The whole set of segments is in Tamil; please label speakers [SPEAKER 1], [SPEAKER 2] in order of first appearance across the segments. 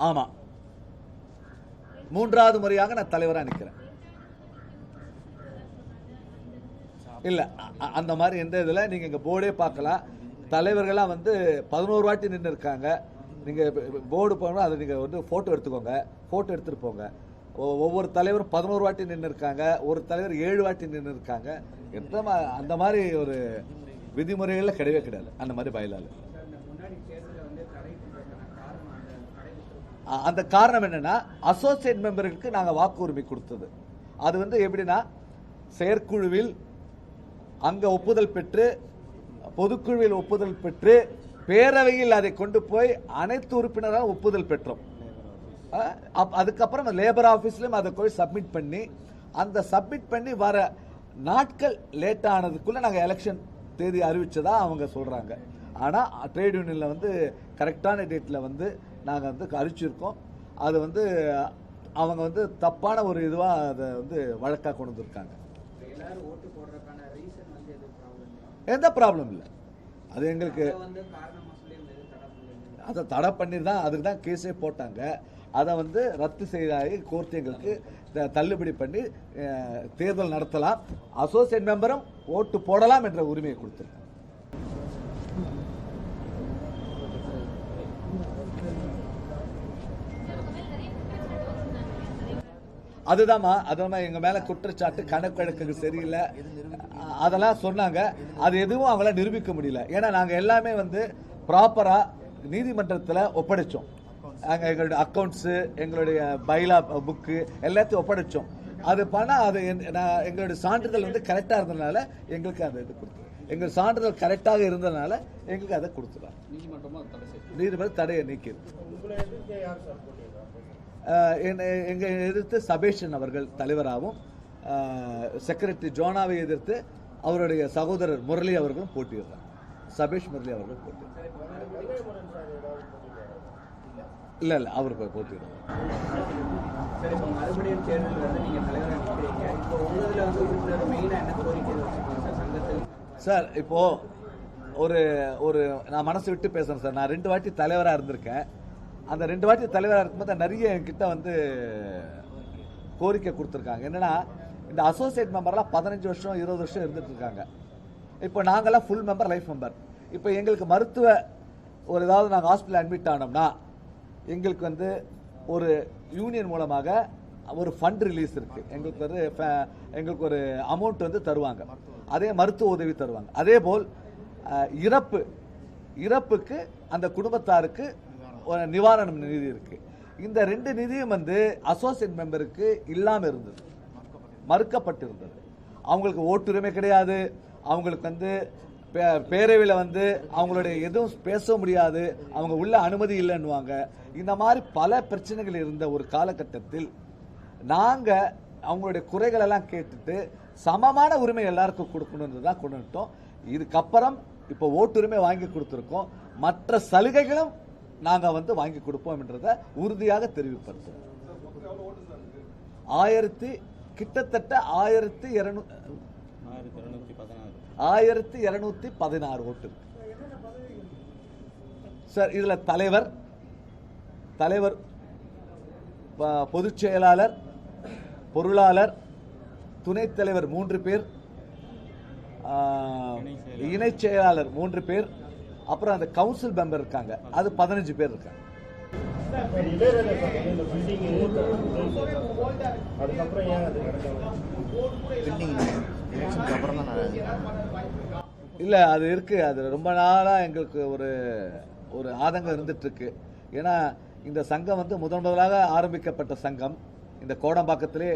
[SPEAKER 1] ஆமா. மூன்றாவது முறையாக நான் தலைவராக நிற்கிறேன் இல்ல அ- அந்த மாதிரி எந்த இதில் நீங்க இங்க போர்டே பார்க்கலாம். தலைவர்கள்லாம் வந்து பதினோரு வாட்டி நின்று இருக்காங்க. நீங்க போர்டு போகணும் அதை நீங்க வந்து போட்டோ எடுத்துக்கோங்க. போட்டோ எடுத்துட்டு போங்க. ஒவ்வொரு தலைவரும் பதினோரு வாட்டி நின்று இருக்காங்க. ஒரு தலைவர் ஏழு வாட்டி நின்று இருக்காங்க. எந்த அந்த மாதிரி ஒரு விதிமுறைகள்ல கிடையவே கிடையாது. அந்த மாதிரி பயிலால் அந்த காரணம் என்னன்னா அசோசியேட் மெம்பர்களுக்கு நாங்கள் வாக்குரிமை கொடுத்தது. அது வந்து எப்படின்னா செயற்குழுவில் அங்கே ஒப்புதல் பெற்று பொதுக்குழுவில் ஒப்புதல் பெற்று பேரவையில் அதை கொண்டு போய் அனைத்து உறுப்பினரால் ஒப்புதல் பெற்றோம். அப்- அதுக்கப்புறம் லேபர் ஆஃபீஸ்லேயும் அதை போய் சப்மிட் பண்ணி அந்த சப்மிட் பண்ணி வர நாட்கள் லேட் ஆனதுக்குள்ளே நாங்கள் எலெக்ஷன் தேதி அறிவித்ததாக அவங்க சொல்கிறாங்க ஆனால் ட்ரேட் யூனியனில் வந்து கரெக்டான டேட்டில் வந்து நாங்க வந்து அறிவிச்சிருக்கோம் அது வந்து அவங்க வந்து தப்பான ஒரு இதுவா அதை வந்து வழக்கா கொண்டு வந்திருக்காங்க. எந்த ப்ராப்ளம் இல்லை. அது எங்களுக்கு அதை தடை பண்ணி தான் அதுக்கு தான் கேஸே போட்டாங்க. அதை வந்து ரத்து செய்தாகி கோர்ட் எங்களுக்கு. தள்ளுபடி பண்ணி தேர்தல் நடத்தலாம். அசோசியேட் மெம்பரும் ஓட்டு போடலாம் என்ற உரிமையை கொடுத்துருக்காங்க. அதுதாம்மா அதெல்லாம் எங்க மேல குற்றச்சாட்டு கணக்கு வழக்குகள் சரியில்லை. அதெல்லாம் சொன்னாங்க. அது எதுவும் அவங்களால நிரூபிக்க முடியல. ஏன்னா நாங்க எல்லாமே வந்து ப்ராப்பரா நீதிமன்றத்துல ஒப்படைச்சோம். அங்க எங்களுடைய அக்கவுண்ட்ஸ் எங்களுடைய பைலா புக்கு எல்லாத்தையும் ஒப்படைச்சோம். அது பண்ணா அது என்- நான் எங்களுடைய சான்றிதழ் வந்து கரெக்டா இருந்ததுனால எங்களுக்கு அந்த இது கொடுத்து எங்கள் சான்றிதழ் கரெக்டாக இருந்ததுனால எங்களுக்கு அதை கொடுத்துருவாங்க
[SPEAKER 2] அதை
[SPEAKER 1] நீதிபதி தடையை நீக்கிது அஹ் என்னை- எங்க எதிர்த்து சபேஷன் அவர்கள் தலைவராகவும் செக்ரட்டரி ஜோனாவை எதிர்த்து அவருடைய சகோதரர் முரளி அவர்களும் போட்டியிடுறாங்க. சபேஷ் முரளி அவர்கள் போட்டியிடுறாங்க. இல்ல இல்ல அவர் போய்
[SPEAKER 2] சங்கத்தில்?
[SPEAKER 1] சார் இப்போ ஒரு ஒரு நான் மனசு விட்டு பேசுறேன் சார். நான் ரெண்டு வாட்டி தலைவராக இருந்திருக்கேன். அந்த ரெண்டு வாட்டி தலைவராக இருக்கும்போது நிறைய என்கிட்ட வந்து கோரிக்கை கொடுத்துருக்காங்க. என்னன்னா இந்த அசோசியேட் மெம்பர்லாம் பதினஞ்சு வருஷம் இருபது வருஷம் இருந்துட்டு இருக்காங்க. இப்போ நாங்கள்லாம் ஃபுல் மெம்பர் லைஃப் மெம்பர் இப்போ எங்களுக்கு மருத்துவ ஒரு ஏதாவது நாங்கள் ஹாஸ்பிட்டல் அட்மிட் ஆனோம்னா எங்களுக்கு வந்து ஒரு யூனியன் மூலமாக ஒரு ஃபண்ட் ரிலீஸ் இருக்குது எங்களுக்கு ஒரு எங்களுக்கு ஒரு அமௌண்ட் வந்து தருவாங்க. அதே மருத்துவ உதவி தருவாங்க. அதே போல் இறப்பு இறப்புக்கு அந்த குடும்பத்தாருக்கு நிவாரணம் நிதி இருக்குது இந்த ரெண்டு நிதியும் வந்து அசோசியேட் மெம்பருக்கு இல்லாமல் இருந்தது. மறுக்கப்பட்டிருந்தது. அவங்களுக்கு ஓட்டுரிமை கிடையாது. அவங்களுக்கு வந்து பே- வந்து அவங்களுடைய எதுவும் பேச முடியாது. அவங்க உள்ள அனுமதி இல்லைன்னுவாங்க. இந்த மாதிரி பல பிரச்சனைகள் இருந்த ஒரு காலகட்டத்தில் நாங்கள் அவங்களுடைய குறைகளெல்லாம் கேட்டுட்டு சமமான உரிமை எல்லாருக்கும் கொடுக்கணுன்றது தான் கொண்டு வந்துட்டோம் இதுக்கப்புறம் இப்போ ஓட்டுரிமை வாங்கி கொடுத்துருக்கோம். மற்ற சலுகைகளும் நாங்க வந்து வாங்கி கொடுப்போம்ன்றத உறுதியாக தெரிவிப்படுத்துறோம் ஆயிரத்தி கிட்டத்தட்ட ஆயிரத்தி இருநூ ஆயிரத்தி இருநூத்தி பதினாறு ஓட்டு. சார் இதுல தலைவர் தலைவர் ப- பொதுச் செயலாளர் பொருளாளர் துணைத் தலைவர் மூன்று பேர் இணைச் செயலாளர் மூன்று பேர் அப்புறம் அந்த கவுன்சில் மெம்பர் இருக்காங்க. அது பதினஞ்சு பேர் இருக்காங்க.
[SPEAKER 3] அதுக்கப்புறம் அது நடக்கல
[SPEAKER 1] இல்ல அது இருக்கு. அது ரொம்ப நாளா எங்களுக்கு ஒரு ஒரு ஆதங்கம் இருந்துட்டு இருக்கு ஏன்னா இந்த சங்கம் வந்து முதன் முதலாக ஆரம்பிக்கப்பட்ட சங்கம். இந்த கோடம்பாக்கத்திலே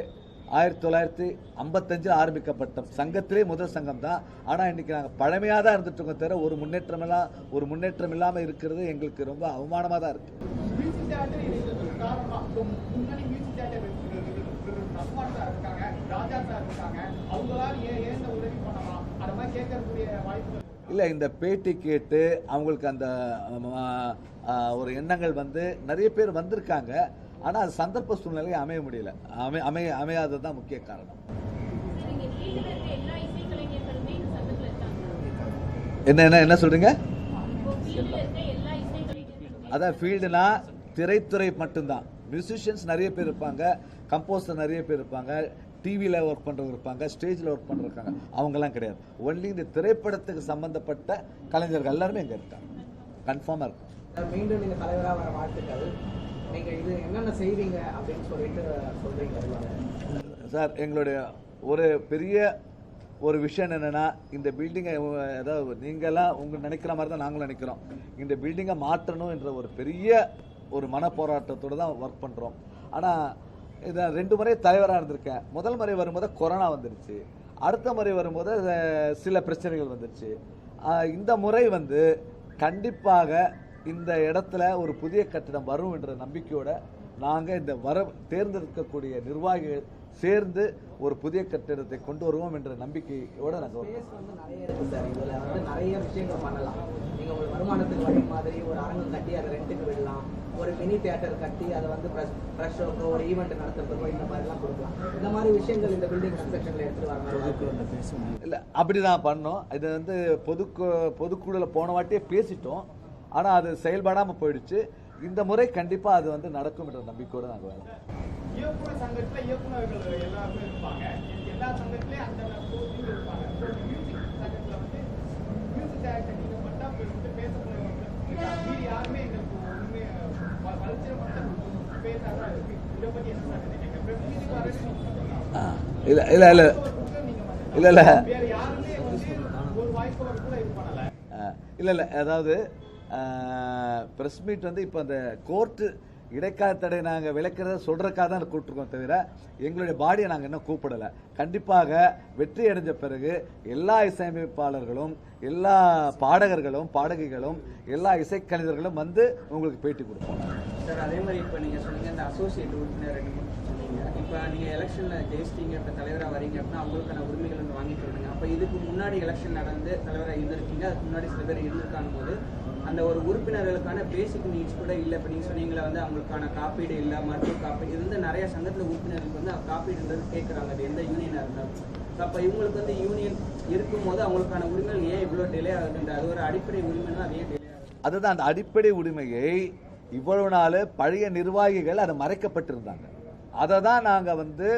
[SPEAKER 1] ஆயிரத்தி தொள்ளாயிரத்தி ஐம்பத்தஞ்சில் ஆரம்பிக்கப்பட்ட சங்கத்திலே முதல் சங்கம் தான் ஆனால் இன்றைக்கி நாங்கள் பழமையாக தான் இருந்துட்டு இருக்கோம் தவிர ஒரு முன்னேற்றம் ஒரு முன்னேற்றம் இல்லாமல் இருக்கிறது எங்களுக்கு ரொம்ப அவமானமாக தான் இருக்கு. இல்லை இந்த பேட்டி கேட்டு அவங்களுக்கு அந்த ஒரு எண்ணங்கள் வந்து நிறைய பேர் வந்திருக்காங்க. ஆனால் அது சந்தர்ப்ப சூழ்நிலை அமைய முடியல. அமை அமைய அமையாதது தான் முக்கிய காரணம். என்ன என்ன என்ன சொல்றீங்க? அதான் ஃபீல்டுனா திரைத்துறை மட்டும்தான். மியூசிஷியன்ஸ் நிறைய பேர் இருப்பாங்க கம்போசர் நிறைய பேர் இருப்பாங்க டிவியில் ஒர்க் பண்ணுறவங்க இருப்பாங்க ஸ்டேஜில் ஒர்க் பண்ணுறாங்க அவங்கெல்லாம் கிடையாது. ஒன்லி இந்த திரைப்படத்துக்கு சம்மந்தப்பட்ட கலைஞர்கள் எல்லாருமே இங்கே இருக்காங்க. கன்ஃபார்மாக இருக்கும்.
[SPEAKER 2] மீண்டும் நீங்கள் தலைவராக வர வாழ்த்துக்கள். நீங்கள் இது என்னென்ன செய்வீங்க அப்படின்னு சொல்லிட்டு சொல்கிறீங்க
[SPEAKER 1] சார் எங்களுடைய ஒரு பெரிய ஒரு விஷயம் என்னென்னா இந்த பில்டிங்கை அதாவது நீங்களாம் உங்கள் நினைக்கிற மாதிரி தான் நாங்களும் நினைக்கிறோம். இந்த பில்டிங்கை மாற்றணும் என்ற ஒரு பெரிய ஒரு மன போராட்டத்தோடு தான் ஒர்க் பண்ணுறோம் ஆனால் இதை ரெண்டு முறை தலைவராக இருந்திருக்கேன். முதல் முறை வரும்போது கொரோனா வந்துருச்சு. அடுத்த முறை வரும்போது சில பிரச்சனைகள் வந்துருச்சு. இந்த முறை வந்து கண்டிப்பாக இந்த இடத்துல ஒரு புதிய கட்டிடம் வரும் என்ற நம்பிக்கையோட நாங்கள் இந்த வர தேர்ந்தெடுக்கக்கூடிய நிர்வாகிகள் சேர்ந்து ஒரு புதிய கட்டிடத்தை கொண்டு வருவோம் என்ற நம்பிக்கையோட நாங்கள்
[SPEAKER 2] வந்து நிறைய இருக்கு சார். இதுல வந்து நிறைய விஷயங்கள் பண்ணலாம். நீங்க ஒரு வருமானத்துக்கு வழி மாதிரி ஒரு அரங்கம் கட்டி அதை ரெண்டுக்கு விடலாம். ஒரு மினி தியேட்டர் கட்டி அதை வந்து ப்ரெஷ் ஷோக்கோ ஒரு ஈவெண்ட் நடத்துறதுக்கோ இந்த மாதிரிலாம் கொடுக்கலாம். இந்த மாதிரி விஷயங்கள் இந்த பில்டிங் கன்ஸ்ட்ரக்ஷன்ல எடுத்துட்டு வர மாதிரி.
[SPEAKER 1] இல்லை அப்படி தான் பண்ணோம். இது வந்து பொதுக்கு பொதுக்குழுவில் போன வாட்டியே பேசிட்டோம். ஆனால் அது செயல்படாமல் போயிடுச்சு. இந்த முறை கண்டிப்பாக அது வந்து நடக்கும் என்ற நம்பிக்கையோடு நாங்கள் வேலை
[SPEAKER 4] இயக்குனர் சங்கத்துல இயக்குனர்கள் எல்லாருமே இருப்பாங்க. எல்லா சங்கத்திலயும் அந்த போஸ்டிங் இருப்பாங்க. மியூசிக் சங்கத்துல வந்து மியூசிக் டைரக்டர் நீங்க மட்டும் வந்து பேசக்கூடிய மீறி யாருமே இந்த உண்மையை வளர்ச்சியை மட்டும் பேசாதான் இருக்கு. இதை பத்தி என்ன சார் நினைக்கிறீங்க மியூசிக் வரது
[SPEAKER 1] இல்லை இல்லை இல்லை. அதாவது ப்ரெஸ் மீட் வந்து இப்போ அந்த கோர்ட்டு இடைக்கால தடை நாங்கள் விளக்கிறத சொல்கிறக்காக தான் கூப்பிட்ருக்கோம் தவிர எங்களுடைய பாடியை நாங்கள் இன்னும் கூப்பிடலை. கண்டிப்பாக வெற்றி அடைஞ்ச பிறகு எல்லா இசையமைப்பாளர்களும் எல்லா பாடகர்களும் பாடகிகளும் எல்லா இசைக்கலைஞர்களும் வந்து உங்களுக்கு பேட்டி கொடுப்போம்.
[SPEAKER 2] சார் அதே மாதிரி இப்போ நீங்கள் சொன்னீங்க இந்த அசோசியேட் உறுப்பினர் இப்போ நீங்கள் எலெக்ஷனில் ஜெயிச்சிட்டீங்க இப்போ தலைவராக வரீங்க அப்படின்னா அவங்களுக்கான உரிமைகள் வந்து வாங்கிட்டு வரீங்க அப்போ இதுக்கு முன்னாடி எலெக்ஷன் நடந்து தலைவராக இருந்திருக்கீங்க அதுக்கு முன்னாடி சில பேர் இருந்திருக்காங்க போது அந்த ஒரு உறுப்பினர்களுக்கான பேசிக் நீட்ஸ் கூட இல்லை. இப்போ நீங்கள் சொன்னீங்களா வந்து அவங்களுக்கான காப்பீடு இல்லை மருத்துவ காப்பீடு இது வந்து நிறைய சங்கத்தில் உறுப்பினர்களுக்கு வந்து காப்பீடுன்றது கேட்குறாங்க அது எந்த யூனியனாக இருந்தாலும். அப்போ இவங்களுக்கு வந்து யூனியன் இருக்கும்போது அவங்களுக்கான உரிமைகள் ஏன் இவ்வளோ டிலே ஆகுதுன்ற அது ஒரு அடிப்படை உரிமைனா அது ஏன் டிலே ஆகுது?
[SPEAKER 1] அதுதான் அந்த அடிப்படை உரிமையை இவ்வளவு நாள் பழைய நிர்வாகிகள் அதை மறைக்கப்பட்டிருந்தாங்க. அதை தான் நாங்கள் வந்து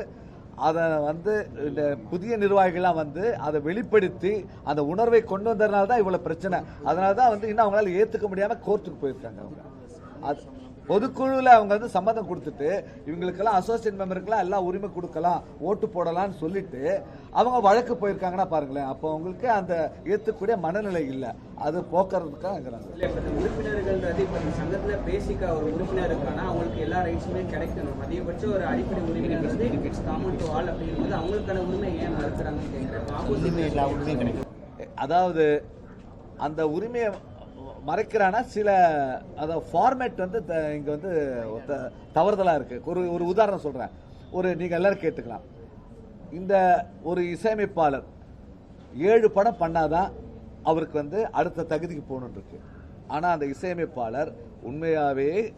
[SPEAKER 1] அதை வந்து இந்த புதிய நிர்வாகிகள்லாம் வந்து அதை வெளிப்படுத்தி அந்த உணர்வை கொண்டு வந்ததுனால தான் இவ்வளோ பிரச்சனை. அதனால தான் வந்து இன்னும் அவங்களால ஏற்றுக்க முடியாமல் கோர்ட்டுக்கு போயிருக்காங்க அவங்க. அது பொதுக்குழுவில் அவங்க வந்து சம்மதம் கொடுத்துட்டு இவங்களுக்கெல்லாம் அசோசியேட் மெம்பருக்கெல்லாம் எல்லாம் உரிமை கொடுக்கலாம் ஓட்டு போடலாம்னு சொல்லிட்டு அவங்க வழக்கு போயிருக்காங்கன்னா பாருங்களேன் அப்போ அவங்களுக்கு அந்த ஏற்றுக்கூடிய மனநிலை இல்லை. அது போக்குறதுக்காக இருக்கிறாங்க.
[SPEAKER 2] இல்ல இப்ப இந்த சங்கத்துல பேசிக்கா ஒரு உறுப்பினர் இருக்கானா அவங்களுக்கு எல்லா ரைட்ஸுமே கிடைக்கணும். அதிகபட்சம் ஒரு அடிப்படை உரிமைன்றது இட்ஸ் காமன் டு ஆல் அப்படிங்கும்போது அவங்களுக்கான உரிமை ஏன் மறுக்கிறாங்கன்னு கேட்கிறேன்
[SPEAKER 1] அதாவது அந்த உரிமையை மறைக்கிறானா? சில அதாவது ஃபார்மேட் வந்து த- வந்து த- இருக்குது ஒரு ஒரு உதாரணம் சொல்கிறேன் ஒரு நீங்கள் எல்லோரும் கேட்டுக்கலாம். இந்த ஒரு இசையமைப்பாளர் ஏழு படம் பண்ணாதான் அவருக்கு வந்து அடுத்த தகுதிக்கு போகணுன்னு இருக்கு. அந்த இசையமைப்பாளர் உண்மையாகவே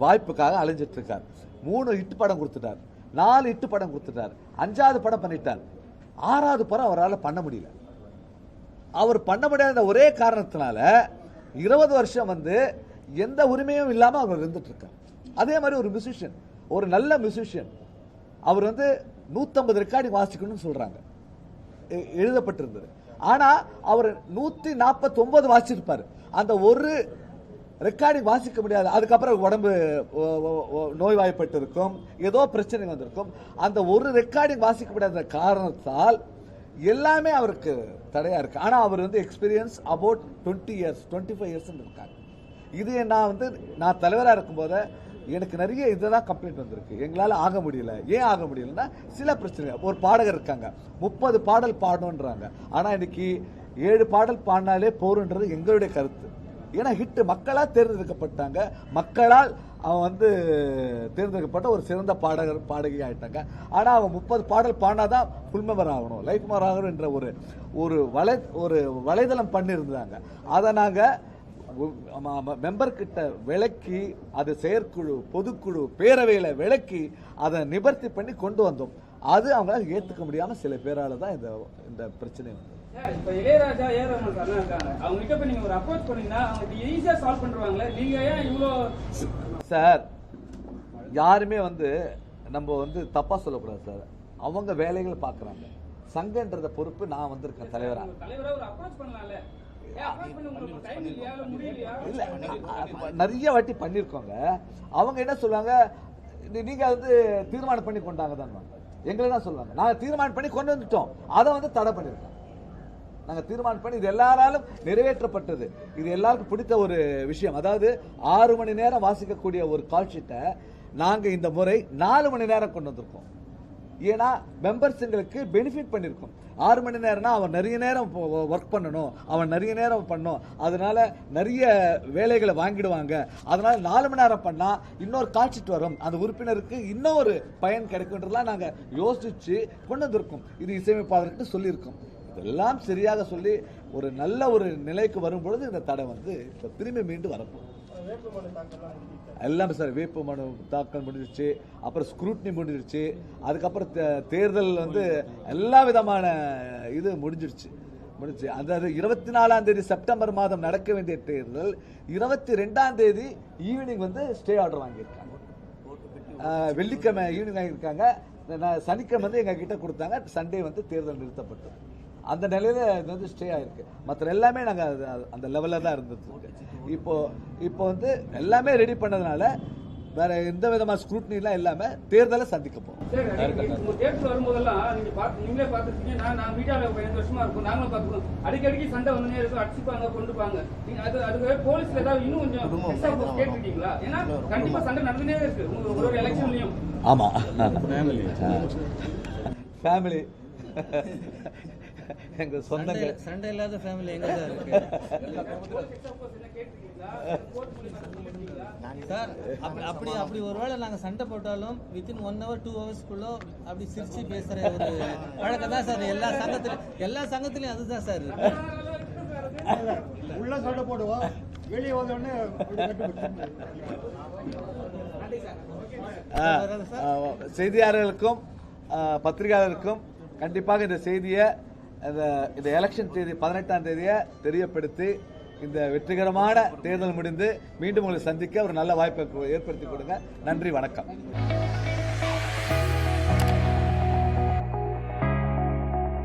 [SPEAKER 1] வாய்ப்புக்காக அலைஞ்சிட்ருக்கார். மூணு இட்டு படம் கொடுத்துட்டார். நாலு இட்டு படம் கொடுத்துட்டார். அஞ்சாவது படம் பண்ணிட்டார். ஆறாவது படம் அவரால் பண்ண முடியல. அவர் பண்ண முடியாத ஒரே காரணத்தினால இருபது வருஷம் வந்து எந்த உரிமையும் இல்லாமல் அவர் இருந்துட்டு அதே மாதிரி ஒரு மியூசிஷியன் ஒரு நல்ல மியூசிஷியன் அவர் வந்து நூற்றம்பது ரெக்கார்டிங் வாசிக்கணும்னு சொல்கிறாங்க எ- எழுதப்பட்டிருந்தது. ஆனால் அவர் நூற்றி நாற்பத்தொம்பது வாசிச்சிருப்பார். அந்த ஒரு ரெக்கார்டிங் வாசிக்க முடியாது. அதுக்கப்புறம் உடம்பு நோய்வாய்ப்பட்டு இருக்கும் ஏதோ பிரச்சனை வந்திருக்கும். அந்த ஒரு ரெக்கார்டிங் வாசிக்க முடியாத காரணத்தால் எல்லாமே அவருக்கு தடையாக இருக்குது ஆனால் அவர் வந்து experience about twenty years twenty five இயர்ஸ்ன்னு இருக்காங்க இது நான் வந்து நான் தலைவராக இருக்கும்போது எனக்கு நிறைய இதெல்லாம் கம்ப்ளைண்ட் வந்திருக்கு. எங்களால் ஆக முடியல. ஏன் ஆக முடியலன்னா சில பிரச்சனை ஒரு பாடகர் இருக்காங்க. முப்பது பாடல் பாடணுன்றாங்க ஆனால் இன்னைக்கு ஏழு பாடல் பாடினாலே போருன்றது எங்களுடைய கருத்து. ஏன்னா ஹிட் மக்களால் தேர்ந்தெடுக்கப்பட்டாங்க. மக்களால் அவன் வந்து தேர்ந்தெடுக்கப்பட்ட ஒரு சிறந்த பாடகர் பாடகி ஆயிட்டாங்க. ஆனால் அவன் முப்பது பாடல் பாடினாதான் ஃபுல் மெம்பர் ஆகணும். லைஃப் மெம்பர் ஆகணும் என்ற ஒரு ஒரு வலை ஒரு வலைதளம் பண்ணியிருந்தாங்க. அதை நாங்கள் மெம்பர்கிட்ட விளக்கி அது செயற்குழு பொதுக்குழு பேரவையில் விளக்கி அதை நிவர்த்தி பண்ணி கொண்டு வந்தோம். அது அவங்களால ஏற்றுக்க முடியாமல் சில பேரால் தான் இந்த இந்த பிரச்சனை வந்தது.
[SPEAKER 5] இப்ப இளையராஜா ஏ ரஹ்மான் சார்லாம் இருக்காங்க. அவங்க கிட்ட போய் நீங்க ஒரு அப்ரோச் பண்ணீங்கன்னா அவங்க ஈஸியா சால்வ் பண்ணுவாங்களே நீங்க ஏன் இவ்வளோ
[SPEAKER 1] சார் யாருமே வந்து நம்ம வந்து தப்பா சொல்லக்கூடாது சார். அவங்க வேலைகள் பார்க்குறாங்க. சங்கன்றத பொறுப்பு நான் வந்திருக்கேன் தலைவரா.
[SPEAKER 5] உங்க தலைவரா ஒரு அப்ரோச் பண்ணலாம்ல. ஏன் approach பண்ண உங்களுக்கு டைம் இல்லையா? இல்ல முடியலையா?
[SPEAKER 1] இல்ல அ- நிறைய வாட்டி பண்ணியிருக்கோங்க அவங்க என்ன சொல்லுவாங்க? நீங்க வந்து தீர்மானம் பண்ணி கொண்டாங்க தான் எங்களை தான் சொல்லுவாங்க. நாங்க தீர்மானம் பண்ணி கொண்டு வந்துட்டோம். அதை வந்து தடை பண்ணிருக்கோம். நாங்கள் தீர்மானம் பண்ணி இது எல்லாராலும் நிறைவேற்றப்பட்டது. இது எல்லாருக்கும் பிடித்த ஒரு விஷயம். அதாவது ஆறு மணி நேரம் வாசிக்கக்கூடிய ஒரு கால்ஷீட்டை நாங்கள் இந்த முறை நாலு மணி நேரம் கொண்டு வந்திருக்கோம். ஏன்னா மெம்பர்ஸுங்களுக்கு பெனிஃபிட் பண்ணியிருக்கோம் ஆறு மணி நேரம்னா அவன் நிறைய நேரம் ஒர்க் பண்ணணும். அவன் நிறைய நேரம் பண்ணும். அதனால நிறைய வேலைகளை வாங்கிடுவாங்க. அதனால நாலு மணி நேரம் பண்ணால் இன்னொரு காட்சிட்டு வரும். அந்த உறுப்பினருக்கு இன்னொரு பயன் கிடைக்குன்றதெல்லாம் நாங்கள் யோசிச்சு கொண்டு வந்திருக்கோம். இது இசையமைப்பாளர்கிட்ட சொல்லியிருக்கோம். இதெல்லாம் சரியாக சொல்லி ஒரு நல்ல ஒரு நிலைக்கு வரும் பொழுது இந்த தடை வந்து இப்ப திரும்பி மீண்டும் வரப்போகுது. எல்லாமே சார் வேட்பு மனு தாக்கல் முடிஞ்சிருச்சு அப்புறம் ஸ்க்ரூட்னி முடிஞ்சிருச்சு அதுக்கப்புறம் தே- தேர்தல் வந்து எல்லா விதமான இது முடிஞ்சிருச்சு. முடிஞ்சு அதாவது இருபத்தி நாலாம் தேதி செப்டம்பர் மாதம் நடக்க வேண்டிய தேர்தல் இருபத்தி ரெண்டாம் தேதி ஈவினிங் வந்து ஸ்டே ஆர்டர் வாங்கியிருக்காங்க. வெள்ளிக்கிழமை ஈவினிங் வாங்கியிருக்காங்க. நான் சனிக்கிழமை வந்து எங்ககிட்ட கொடுத்தாங்க. சண்டே வந்து தேர்தல் நிறுத்தப்பட்டது. அந்த நிலையில இது வந்து ஸ்டே ஆயிருக்கு. மற்ற எல்லாமே நாங்க அது- அந்த லெவல்ல தான் இருந்தது இப்போ இப்போ வந்து எல்லாமே ரெடி பண்ணதுனால வேற எந்த விதமான ஸ்க்ரூட்னிலாம் இல்லாம தேர்தலை சந்திக்க போறோம்.
[SPEAKER 5] வரும்போதெல்லாம் நீங்க பார்த்து நீங்களே பார்த்துருக்கீங்க நான் நான் மீடியாவில் பதினஞ்சு வருஷமா இருக்கும். நாங்களும் பார்த்துக்கோம் அடிக்கடிக்கு சண்டை வந்துனே இருக்கும். அடிச்சுப்பாங்க கொண்டுப்பாங்க. நீங்க அது அதுக்கு போலீஸ்ல ஏதாவது இன்னும் கொஞ்சம் கேட்டுருக்கீங்களா ஏன்னா கண்டிப்பா சண்டை நடந்துனே இருக்கு. ஒரு ஒரு எலெக்ஷன்லயும்.
[SPEAKER 1] ஆமா. ஃபேமிலி எங்க சொந்தங்கள்
[SPEAKER 6] சண்டை இல்லாத ஃபேமிலி எங்க சார் இருக்கு? சார் அப்படி அப்படி அப்படி ஒருவேளை நாங்க சண்டை போட்டாலும் வித்தின் ஒன் ஹவர் டூ ஹவர்ஸ்க்குள்ள அப்படி சிரிச்சு பேசுற ஒரு பழக்கம் தான் சார். எல்லா சங்கத்திலும் எல்லா சங்கத்திலயும் அதுதான் சார்
[SPEAKER 3] உள்ள சண்டை போடுவோம் வெளியே வந்தோடனே
[SPEAKER 1] செய்தியாளர்களுக்கும் பத்திரிகையாளருக்கும் கண்டிப்பாக இந்த செய்தியை அந்த இந்த எலெக்ஷன் தேதி பதினெட்டாம் தேதியை தெரியப்படுத்தி இந்த வெற்றிகரமான தேர்தல் முடிந்து மீண்டும் உங்களை சந்திக்க ஒரு நல்ல வாய்ப்பை ஏற்படுத்தி கொடுங்க. நன்றி வணக்கம்.